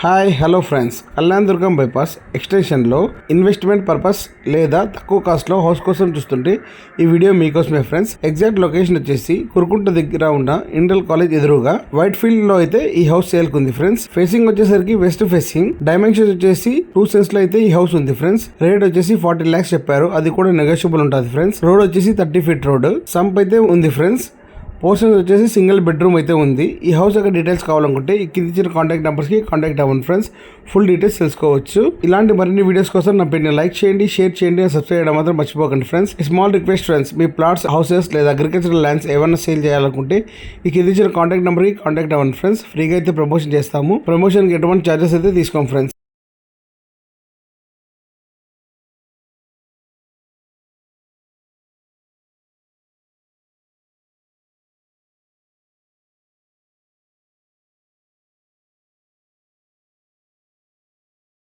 Hi hello friends. Kalyan Durgam bypass ఎక్స్టెన్షన్లో investment purpose లేదా తక్కువ కాస్ట్లో హౌస్ కోసం చూస్తుంటే ఈ వీడియో మీకోసమే ఫ్రెండ్స్. ఎగ్జాక్ట్ లొకేషన్ వచ్చేసి కురుకుంట దగ్గర ఉన్న ఇండల్ కాలేజ్ ఎదురుగా వైట్ ఫీల్డ్లో అయితే ఈ హౌస్ సేల్ ఉంది ఫ్రెండ్స్. ఫేసింగ్ వచ్చేసరికి వెస్ట్ ఫేసింగ్. డైమెన్షన్స్ వచ్చేసి టూ సెన్స్లో అయితే ఈ హౌస్ ఉంది ఫ్రెండ్స్. రేట్ వచ్చేసి ఫార్టీ ల్యాక్స్ చెప్పారు. అది కూడా నెగోషియబుల్ ఉంటుంది ఫ్రెండ్స్. రోడ్ వచ్చేసి థర్టీ ఫీట్ రోడ్. సంప్ అయితే ఉంది ఫ్రెండ్స్. పోర్షన్ వచ్చేసి సింగిల్ బెడ్రూమ్ అయితే ఉంది. ఈ హౌస్ యొక్క డీటెయిల్స్ కావాలనుకుంటే ఈ కింద ఇచ్చిన కాంటాక్ట్ నెంబర్స్కి కాంటాక్ట్ అవ్వండి ఫ్రెండ్స్. ఫుల్ డీటెయిల్స్ తెలుసుకోవచ్చు. ఇలాంటి మరిన్ని వీడియోస్ కోసం నా పేరుని లైక్ చేయండి షేర్ చేయండి సబ్స్క్రైబ్ చేయడం మాత్రం మర్చిపోకండి ఫ్రెండ్స్. స్మాల్ రిక్వెస్ట్ ఫ్రెండ్స్ మీ ప్లాట్స్ హౌసెస్ లేదా అగ్రికల్చరల్ ల్యాండ్స్ ఏమైనా సేల్ చేయాలనుకుంటే ఈ కింద ఇచ్చిన కాంటాక్ట్ నెంబర్కి కాంటాక్ట్ అవ్వండి ఫ్రెండ్స్. ఫ్రీగా అయితే ప్రమోషన్ చేస్తాము. ప్రమోషన్కి ఎటువంటి ఛార్జెస్ అయితే తీసుకోం ఫ్రెండ్స్.